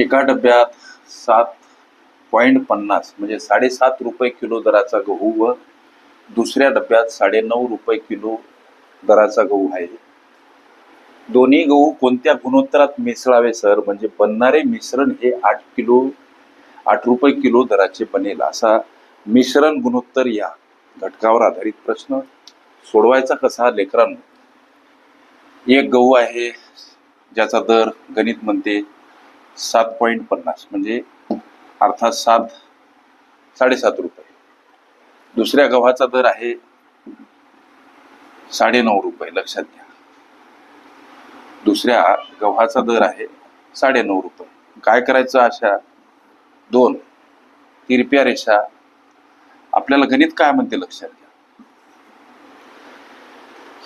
एका डब्यात सात पॉईंट पन्नास म्हणजे साडेसात रुपये किलो दराचा गहू व दुसऱ्या डब्यात साडेनऊ रुपये किलो दराचा गहू आहे. दोन्ही गहू कोणत्या गुणोत्तरात मिसळावे सर? म्हणजे बनणारे मिश्रण हे आठ किलो आठ रुपये किलो दराचे बनेल. असा मिश्रण गुणोत्तर या घटकावर आधारित प्रश्न सोडवायचा कसा लेकरांनो? एक गहू आहे ज्याचा दर गणित म्हणते सात पॉईंट पन्नास म्हणजे अर्थात सात साडेसात रुपये. दुसऱ्या गव्हाचा दर आहे साडेनऊ रुपये लक्षात घ्या. दुसऱ्या गव्हाचा दर आहे साडेनऊ रुपये. काय करायचं अशा दोन तिरप्या रेषा? आपल्याला गणित काय म्हणते लक्षात घ्या.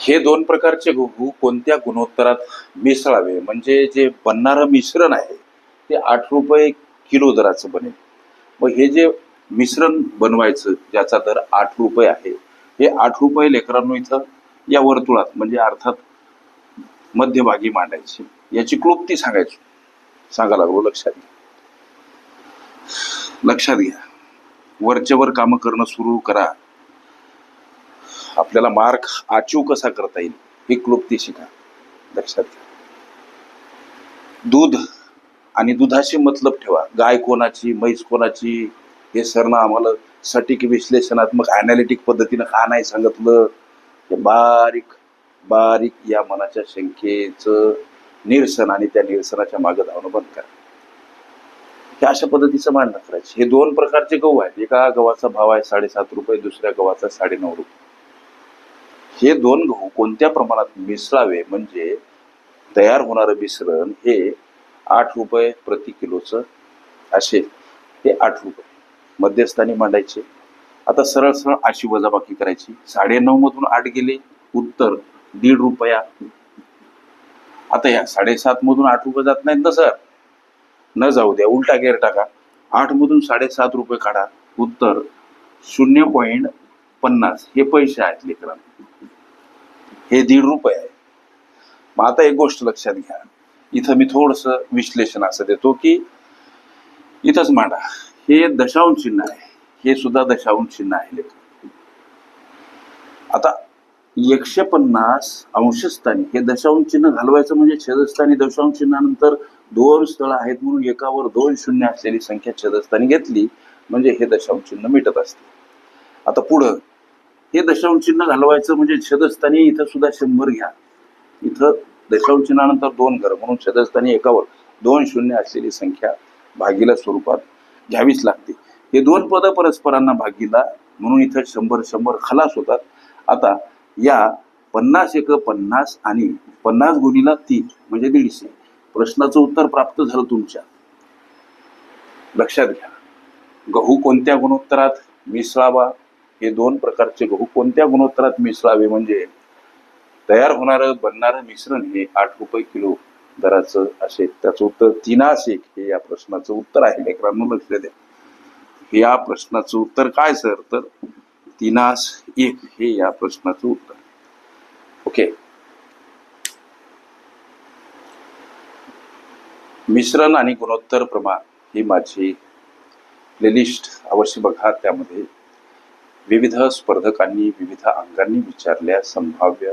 हे दोन प्रकारचे गहू कोणत्या गुणोत्तरात मिसळावे? म्हणजे जे बनणारं मिश्रण आहे ते आठ रुपये किलो दराचं बनेल. मग हे जे मिश्रण बनवायचं ज्याचा दर आठ रुपये आहे हे आठ रुपये लेकरांनो इथं या वर्तुळात म्हणजे अर्थात मध्यभागी मांडायची. याची क्लुप्ती सांगायची. सांगा लागलो लक्षात घ्या. लक्षात घ्या. वरच्या वर कामं करणं सुरू करा. आपल्याला मार्क आचीव कसा करता येईल ही क्लुप्ती शिका. लक्षात घ्या. दूध आणि दुधाशी मतलब ठेवा. गाय कोणाची म्हैस कोणाची हे सरनं आम्हाला सटीक विश्लेषणात्मक अनालिटिक पद्धतीनं का नाही सांगितलं? हे बारीक बारीक या मनाच्या शंकेचं निरसन आणि त्या निरसनाच्या मागं धावणं बंद करा. हे अशा पद्धतीचं मांडणं करायचं. हे दोन प्रकारचे गहू आहेत. एका गव्हाचा भाव आहे साडेसात रुपये दुसऱ्या गव्हाचा साडेनऊ रुपये. हे दोन गहू कोणत्या प्रमाणात मिसळावे म्हणजे तयार होणारं मिश्रण हे आठ रुपये प्रति किलोचं असेल ते आठ रुपये. मध्यस्थानी मांडायचे. आता सरळ सरळ अशी वजाबाकी करायची. साडेनऊ मधून आठ गेले. उत्तर दीड रुपया. आता या साडेसात मधून आठ रुपये जात नाहीत ना सर? न जाऊ द्या. उलटा गेअर टाका. आठ मधून साडेसात रुपये काढा. उत्तर शून्य पॉईंट पन्नास. हे पैसे आहेत लेकरांना. हे दीड रुपये आहे. मग आता एक गोष्ट लक्षात घ्या. इथं मी थोडंसं विश्लेषण असं देतो की इथंच मांडा. हे दशांश चिन्ह आहे. हे सुद्धा दशांश चिन्ह आहे आता एकशे पन्नास अंशस्थानी हे दशांश चिन्ह घालवायचं म्हणजे छेदस्थानी दशांश चिन्हानंतर दोन स्थळं आहेत म्हणून एकावर दोन शून्य असलेली संख्या छेदस्थानी घेतली म्हणजे हे दशांश चिन्ह मिटत असते. आता पुढं हे दशांश चिन्ह घालवायचं म्हणजे छेदस्थानी इथं सुद्धा शंभर घ्या. इथं दशांशनानंतर दोन घर म्हणून सदस्यांनी एकावर दोन शून्य असलेली संख्या भागीला स्वरूपात घ्यावीच लागते. हे दोन पद परस्परांना भागीला म्हणून इथं शंभर शंभर खलास होतात. आता या पन्नास एक पन्नास आणि पन्नास गुणीला तीन म्हणजे दीडशे. प्रश्नाचं उत्तर प्राप्त झालं तुमच्या. लक्षात घ्या. गहू कोणत्या गुणोत्तरात मिसळावा? हे दोन प्रकारचे गहू कोणत्या गुणोत्तरात मिसळावे? म्हणजे तयार होणारं बनणारं मिश्रण हे आठ रुपये किलो दराचं असेल. त्याचं उत्तर तिनास एक हे या प्रश्नाचं उत्तर आहे. लेकरांनो लक्ष द्या. हे या प्रश्नाचं उत्तर काय सर? तर तिनास एक हे या प्रश्नाचं उत्तर. ओके. मिश्रण आणि गुणोत्तर प्रमाण ही माझी प्लेलिस्ट अवश्य बघा. त्यामध्ये विविध स्पर्धकांनी विविध अंगांनी विचारल्या संभाव्य